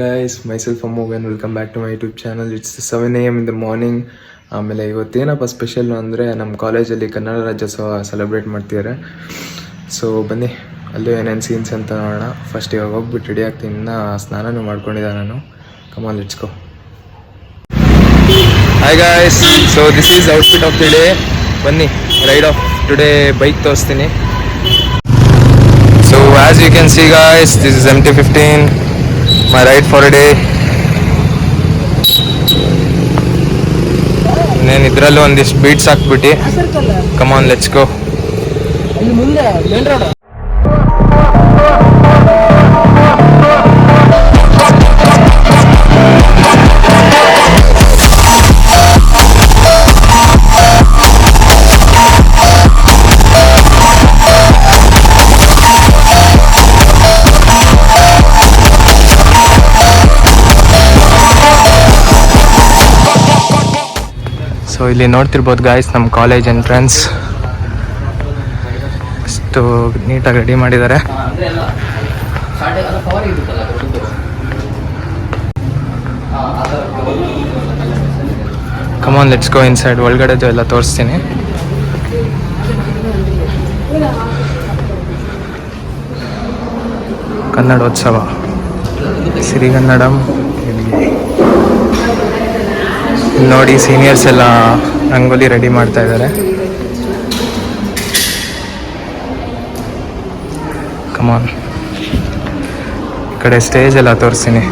Guys myself Amogh and welcome back to my YouTube channel it's seven A M in the morning ಆಮೇಲೆ ಇವತ್ತೇನಪ್ಪ special ಅಂದರೆ ನಮ್ಮ ಕಾಲೇಜಲ್ಲಿ Kannada Rajyotsava celebrate ಮಾಡ್ತಿದ್ದಾರೆ so ಬನ್ನಿ, ಅಲ್ಲೂ ಏನೇನು ಸೀನ್ಸ್ ಅಂತ ನೋಡೋಣ. ಫಸ್ಟ್ ಇವಾಗ ಹೋಗ್ಬಿಟ್ಟು ರೆಡಿ ಆಗ್ತೀನಿ. ಇನ್ನು ಸ್ನಾನನೂ ಮಾಡ್ಕೊಂಡಿದ್ದೆ ನಾನು. Come on let's go hi guys so this is outfit of the day ಬನ್ನಿ ರೈಡ್ ಆಫ್ ಟುಡೇ ಬೈಕ್ ತೋರಿಸ್ತೀನಿ. So as you can see guys this is M T fifteen my ride for a day. నేను ಇದರಲ್ಲೂ ಒಂದಿಷ್ಟು beats ಹಾಕ್ಬಿಟ್ಟು. ಕಮಾನ್ ಲೆಚ್ಕೋ ಇಲ್ಲಿ ನೋಡ್ತಿರ್ಬೋದು guys ನಮ್ಮ college entrance ಅಷ್ಟು ನೀಟಾಗಿ ರೆಡಿ ಮಾಡಿದ್ದಾರೆ. Come on let's go inside ಒಳಗಡೆದು ಎಲ್ಲ ತೋರಿಸ್ತೀನಿ. ಕನ್ನಡೋತ್ಸವ. ಸಿರಿಗನ್ನಡಂ. ನೋಡಿ ಸೀನಿಯರ್ಸ್ ಎಲ್ಲ ರಂಗೋಲಿ ರೆಡಿ ಮಾಡ್ತಾ ಇದ್ದಾರೆ ಕಮಾನ್ ಈ ಕಡೆ ಸ್ಟೇಜ್ ಎಲ್ಲ ತೋರಿಸ್ತೀನಿ.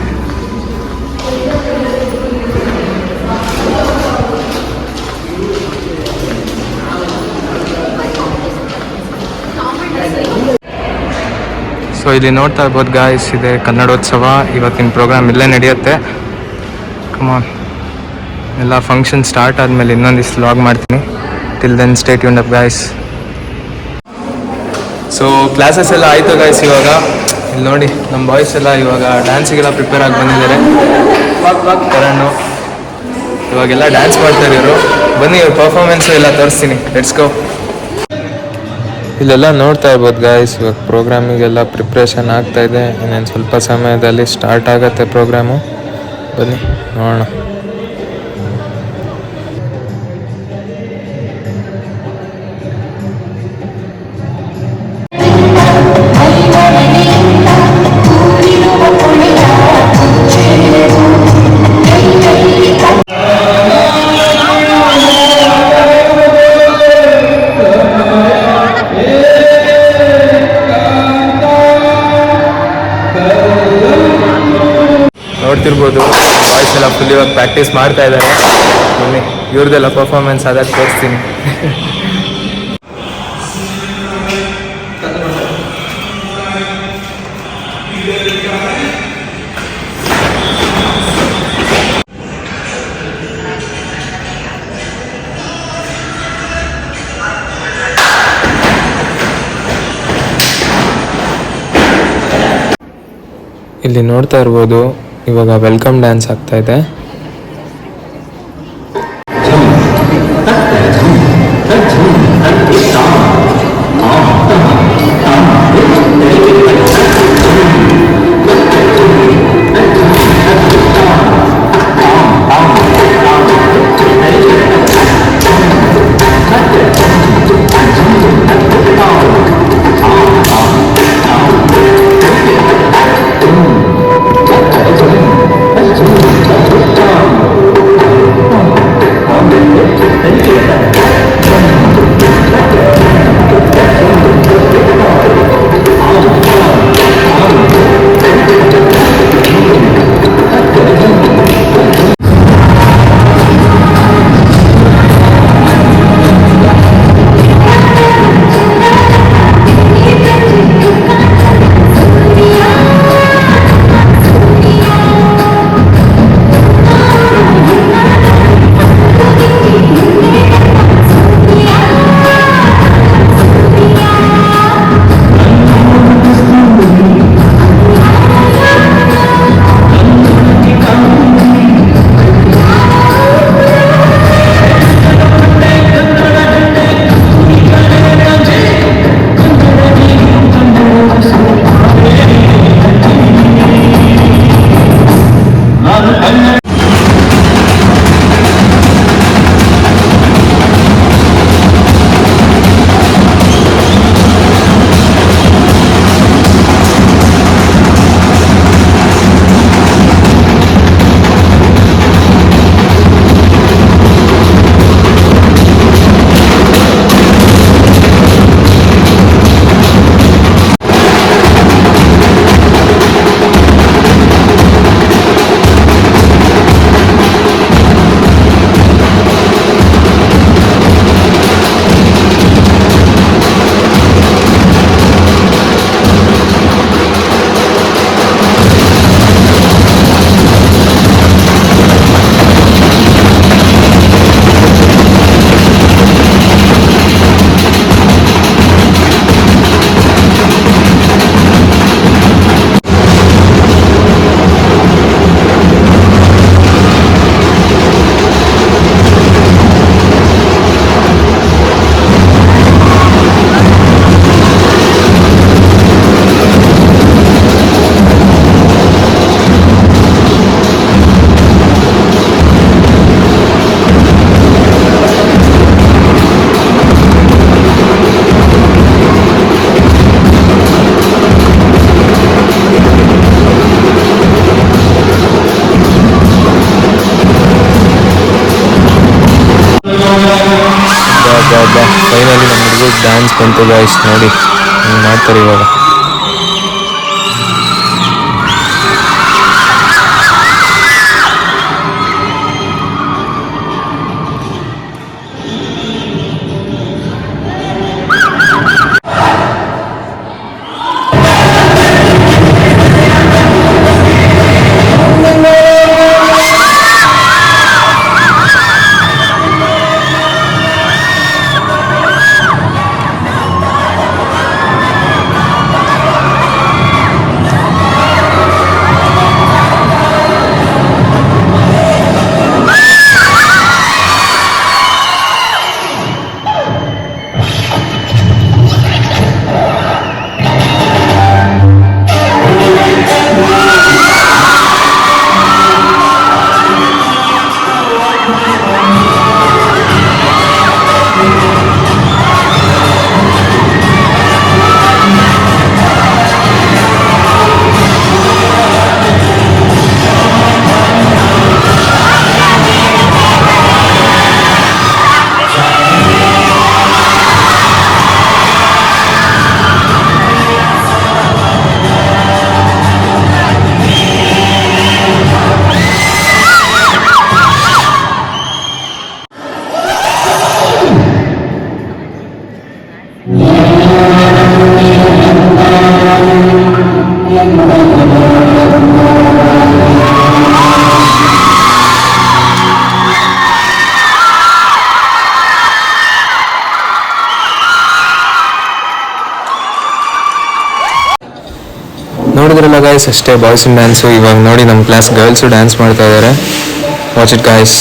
ಸೊ ಇಲ್ಲಿ ನೋಡ್ತಾ ಇರ್ಬೋದು ಗಾಯ್ಸ್ ಇದೆ ಕನ್ನಡೋತ್ಸವ. ಇವತ್ತಿನ ಪ್ರೋಗ್ರಾಮ್ ಇಲ್ಲೇ ನಡೆಯುತ್ತೆ. ಕಮಾನ್ ಎಲ್ಲ ಫಂಕ್ಷನ್ ಸ್ಟಾರ್ಟ್ ಆದಮೇಲೆ ಇನ್ನೊಂದಿಷ್ಟು ಲಾಗ್ ಮಾಡ್ತೀನಿ. ಟಿಲ್ ದೆನ್ ಸ್ಟೇಟ್ ಯೂನ್ ಅಪ್ ಗಾಯ್ಸ್ ಸೊ ಕ್ಲಾಸಸ್ ಎಲ್ಲ ಆಯಿತು ಗಾಯ್ಸ್ ಇವಾಗ. ಇಲ್ಲಿ ನೋಡಿ ನಮ್ಮ ಬಾಯ್ಸ್ ಎಲ್ಲ ಇವಾಗ ಡ್ಯಾನ್ಸಿಗೆಲ್ಲ ಪ್ರಿಪೇರ್ ಆಗಿ ಬಂದಿದ್ದಾರೆ. ಇವಾಗೆಲ್ಲ ಡ್ಯಾನ್ಸ್ ಮಾಡ್ತಾರೆ ಇವರು ಬನ್ನಿ, ಇವ್ರ ಪರ್ಫಾರ್ಮೆನ್ಸು ಎಲ್ಲ ತೋರಿಸ್ತೀನಿ. ಲೆಟ್ಸ್ ಗೋ ಇಲ್ಲೆಲ್ಲ ನೋಡ್ತಾ ಇರ್ಬೋದು ಗಾಯ್ಸ್ ಇವಾಗ ಪ್ರೋಗ್ರಾಮಿಗೆಲ್ಲ ಪ್ರಿಪ್ರೇಷನ್ ಆಗ್ತಾ ಇದೆ. ಇನ್ನೇನು ಸ್ವಲ್ಪ ಸಮಯದಲ್ಲಿ ಸ್ಟಾರ್ಟ್ ಆಗುತ್ತೆ ಪ್ರೋಗ್ರಾಮು ಬನ್ನಿ, ನೋಡೋಣ. ನೋಡ್ತಿರ್ಬೋದು ಬಾಯ್ಸ್ ಎಲ್ಲ ಫುಲ್ ಇವಾಗ ಪ್ರಾಕ್ಟೀಸ್ ಮಾಡ್ತಾ ಇದ್ದಾರೆ. ಬನ್ನಿ, ಇವ್ರದ್ದೆಲ್ಲ ಪರ್ಫಾರ್ಮೆನ್ಸ್ ಅದಕ್ಕೆ ತೋರಿಸ್ತೀನಿ. ಇಲ್ಲಿ ನೋಡ್ತಾ ಇರ್ಬೋದು ಇವಾಗ ವೆಲ್ಕಮ್ ಡ್ಯಾನ್ಸ್ ಆಗ್ತಾ ಇದೆ. ಬಂತು ಗಾಯ್ಸ್ ನೋಡಿ ಮಾಡ್ತಾರೆ ಇವಾಗ. ಗಾಯ್ಸ್ ಅಷ್ಟೇ ಇನ್ ಡ್ಯಾನ್ಸು ಇವಾಗ ನೋಡಿ ನಮ್ಮ ಕ್ಲಾಸ್ ಗರ್ಲ್ಸು ಡ್ಯಾನ್ಸ್ ಮಾಡ್ತಾ ಇದ್ದಾರೆ ವಾಚ್ ಇಟ್ ಗಾಯ್ಸ್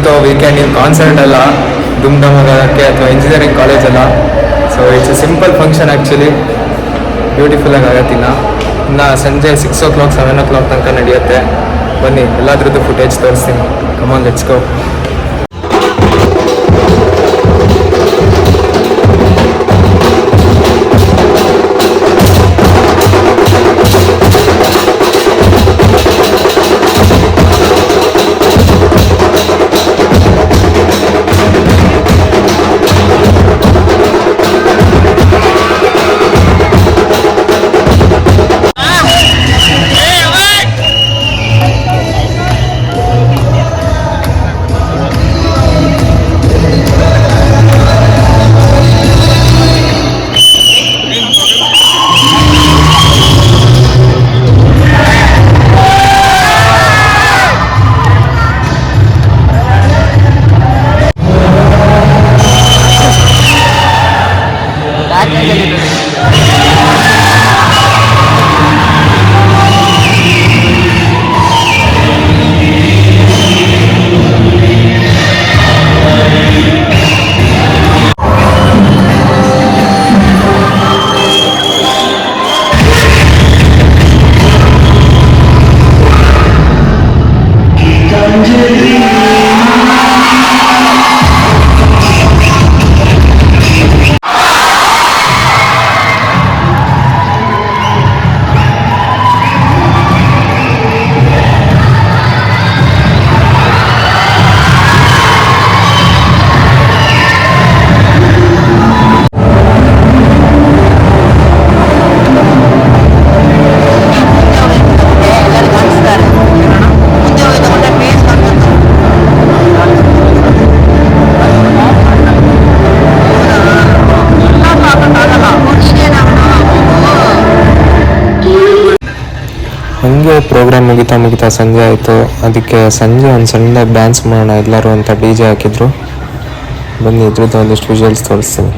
ದಿಲ್ಜಿತ್ತೋ ವೀಕೆಂಡ್ ಇನ್ ಕಾನ್ಸರ್ಟ್ ಅಲ್ಲ ದುಮ್ ಧಮ್ ಆಗೋಕ್ಕೆ ಅಥವಾ ಇಂಜಿನಿಯರಿಂಗ್ ಕಾಲೇಜ್ ಅಲ್ಲ. So it's a simple function actually ಬ್ಯೂಟಿಫುಲ್ಲಾಗಿ ಆಗತ್ತಿಲ್ಲ ಇನ್ನು ಸಂಜೆ six o'clock seven o'clock ತನಕ ನಡೆಯುತ್ತೆ. ಬನ್ನಿ, ಎಲ್ಲದ್ರದ್ದು ಫುಟೇಜ್ ತೋರಿಸ್ತೀನಿ. ಕಮಾನ್ ಲೆಟ್ಸ್ ಗೋ ಹಿಂಗೆ ಪ್ರೋಗ್ರಾಮ್ ಮುಗಿತಾ ಮುಗಿತಾ ಸಂಜೆ ಆಯಿತು. ಅದಕ್ಕೆ ಸಂಜೆ ಒಂದು ಸಣ್ಣ ಡ್ಯಾನ್ಸ್ ಮಾಡೋಣ ಎಲ್ಲರೂ ಅಂತ ಡಿ ಜೆ ಹಾಕಿದ್ರು. ಬನ್ನಿ ಇದ್ರದ್ದು ಒಂದಿಷ್ಟು ವಿಜುವಲ್ಸ್ ತೋರಿಸ್ತೀನಿ.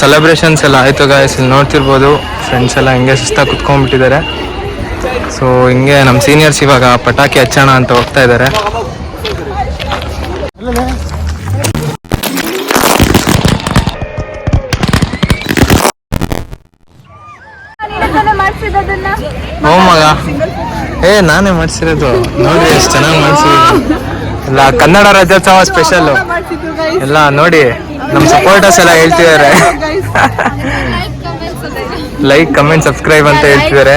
ಸೆಲೆಬ್ರೇಷನ್ಸ್ ಎಲ್ಲ ಆಯಿತು ಗಾಯಸ್ ಇಲ್ಲಿ ನೋಡ್ತಿರ್ಬೋದು ಫ್ರೆಂಡ್ಸ್ ಎಲ್ಲ ಹಿಂಗೆ ಸುಸ್ತಾಗಿ ಕುತ್ಕೊಂಡ್ಬಿಟ್ಟಿದ್ದಾರೆ. ಸೊ ಹಿಂಗೆ ನಮ್ಮ ಸೀನಿಯರ್ಸ್ ಇವಾಗ ಪಟಾಕಿ ಹಚ್ಚೋಣ ಅಂತ ಹೋಗ್ತಾ ಇದ್ದಾರೆ. ಓ ಮಗ. ಏ, ನಾನೇ ಮಾಡಿಸಿರೋದು. ನೋಡಿ ಎಷ್ಟು ಚೆನ್ನಾಗಿ ಮಾಡಿಸಿರೋದು. ಎಲ್ಲ ಕನ್ನಡ ರಾಜ್ಯೋತ್ಸವ ಸ್ಪೆಷಲ್ ಮಾಡ್ಸಿದ್ದು ಎಲ್ಲ ನೋಡಿ. ನಮ್ಮ ಸಪೋರ್ಟರ್ಸ್ ಎಲ್ಲ ಹೇಳ್ತಿದ್ದಾರೆ. ಲೈಕ್ ಕಮೆಂಟ್ ಸಬ್ಸ್ಕ್ರೈಬ್ ಅಂತ ಹೇಳ್ತಿದ್ದಾರೆ.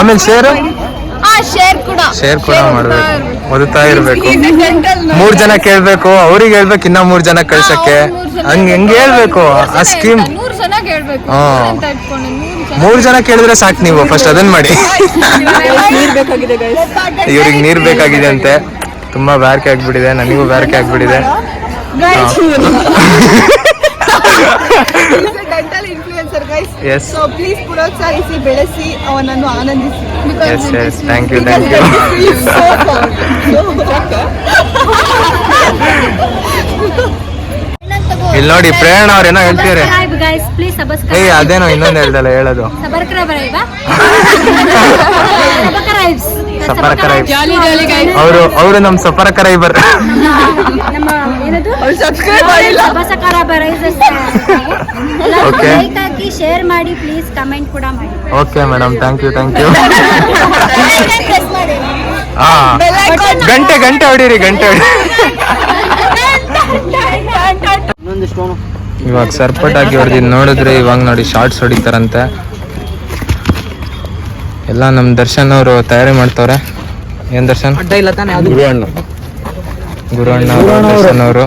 ಆಮೇಲೆ ಶೇರ್ ಆ ಶೇರ್ ಕೂಡ. ಶೇರ್ ಕೂಡ ಮಾಡ್ಬೇಕು. ಓದುತ್ತಾ ಇರ್ಬೇಕು. ಮೂರ್ ಜನ ಕೇಳ್ಬೇಕು. ಅವ್ರಿಗೆ ಹೇಳ್ಬೇಕು ಇನ್ನ ಮೂರ್ ಜನ ಕಳ್ಸಕ್ಕೆ. ಹಂಗ ಹೆಂಗ್ ಹೇಳ್ಬೇಕು? ಆ ಸ್ಕೀಮ್ ಮೂರ್ ಜನ ಕೇಳಿದ್ರೆ ಸಾಕು ನೀವು. ಫಸ್ಟ್ ಅದನ್ನ ಮಾಡಿ. ನೀರ್ ಬೇಕಾಗಿದೆ ಗೈಸ್ ಇವ್ರಿಗೆ ನೀರ್ ಬೇಕಾಗಿದೆ. ಅಂತೆ ತುಂಬಾ ಬ್ಯಾರಿಕೆ ಆಗ್ಬಿಟ್ಟಿದೆ ನನಗೂ ಬ್ಯಾರಿಕೆ ಆಗ್ಬಿಟ್ಟಿದೆ. ಬೆಳೆಸಿ ಅವನನ್ನು ಆನಂದಿಸಿ. Yes yes thank you thank you ಇಲ್ಲಿ ನೋಡಿ ಪ್ರೇರಣ ಅವ್ರ ಏನೋ subscribe. ಏಯ್ ಅದೇನೋ ಇನ್ನೊಂದು ಹೇಳ್ದಲ್ಲ ಹೇಳೋದು. ಗೈಸ್ ಅವರು ಅವರು ನಮ್ಮ Okay. ಲೈಕ್ ಹಾಕಿ ಶೇರ್ ಮಾಡಿ ಪ್ಲೀಸ್ ಕಮೆಂಟ್ ಕೂಡ ಮಾಡಿ. Okay madam thank you thank you ಹಾ. ಗಂಟೆ ಗಂಟೆ ಹೊಡೀರಿ ಗಂಟೆ ಹೊಡಿ ಇವಾಗ ಸರ್ಪಟಾಗಿ ಹೊಡೆದಿದ್ದು ನೋಡಿದ್ರೆ ಇವಾಗ ನೋಡಿ ಶಾರ್ಟ್ಸ್ ಹೊಡಿತಾರಂತೆ. ಎಲ್ಲ ನಮ್ಮ ದರ್ಶನ್ ಅವರು ತಯಾರಿ ಮಾಡ್ತವ್ರೆ. ಏನ್ ದರ್ಶನ್? ಗುರು ಅಣ್ಣ ಗುರು ಅಣ್ಣ ಅವರು ದರ್ಶನ್ ಅವರು.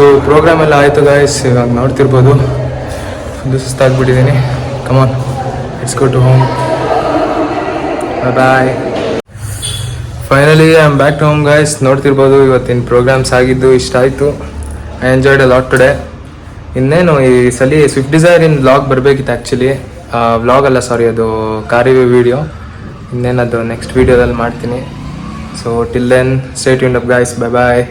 ಸೊ ಪ್ರೋಗ್ರಾಮ್ ಎಲ್ಲ ಆಯಿತು ಗಾಯ್ಸ್ ಇವಾಗ ನೋಡ್ತಿರ್ಬೋದು. ಒಂದು ಸುಸ್ತಾಗ್ಬಿಟ್ಟಿದ್ದೀನಿ come on it's go to home bye finally I am back to home guys ನೋಡ್ತಿರ್ಬೋದು, ಇವತ್ತಿನ ಪ್ರೋಗ್ರಾಮ್ಸ್ ಆಗಿದ್ದು, ಇಷ್ಟ ಆಯಿತು. I enjoyed a lot today ಇನ್ನೇನು, ಈ ಸಲ ಸ್ವಿಫ್ಟ್ ಡಿಸೈರ್ ಇನ್ ವ್ಲಾಗ್ ಬರಬೇಕಿತ್ತು ಆ್ಯಕ್ಚುಲಿ ವ್ಲಾಗ್ ಅಲ್ಲ ಸಾರಿ ಅದು ಕಾರಿವೆ ವಿಡಿಯೋ ಇನ್ನೇನದು ನೆಕ್ಸ್ಟ್ ವೀಡಿಯೋದಲ್ಲಿ ಮಾಡ್ತೀನಿ. ಸೊ ಟಿಲ್ ದೆನ್ ಸ್ಟೇಟ್ ಯೂನ್ ಅಪ್ ಗಾಯ್ಸ್ ಬೈ ಬಾಯ್